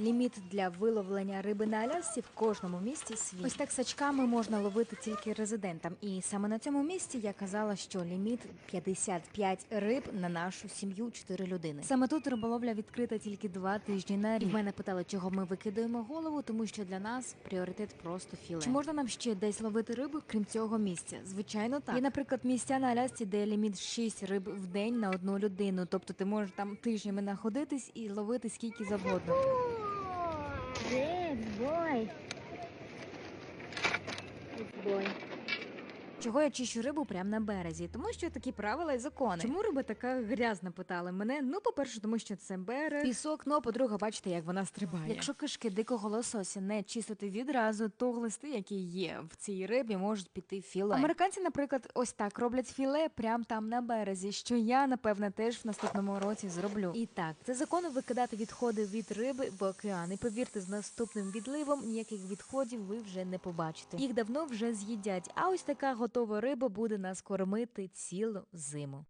Ліміт для виловлення риби на Алясці в кожному місті свій. Ось так сачками можна ловити тільки резидентам. І саме на цьому місці я казала, що ліміт 55 риб на нашу сім'ю 4 людини. Саме тут риболовля відкрита тільки два тижні на рік. Мене питали, чого ми викидаємо голову, тому що для нас пріоритет просто філе. Чи можна нам ще десь ловити рибу, крім цього місця? Звичайно, так. Є, наприклад, місця на Алясці, де ліміт 6 риб в день на одну людину. Тобто ти можеш там тижнями знаходитись і ловити скільки завгодно. Good boy. Good boy. Чого я чищу рибу прямо на березі? Тому що такі правила і закони. Чому риба така грязна? Питали мене. Ну, по-перше, тому що це берег, пісок. Ну, а по-друге, бачите, як вона стрибає. Якщо кишки дикого лосося не чистити відразу, то глисти, які є в цій рибі, можуть піти філе. Американці, наприклад, ось так роблять філе прямо там на березі, що я напевне теж в наступному році зроблю. І так, це законно викидати відходи від риби в океан. І повірте, з наступним відливом ніяких відходів ви вже не побачите. Їх давно вже з'їдять. А ось така готова риба буде нас кормити цілу зиму.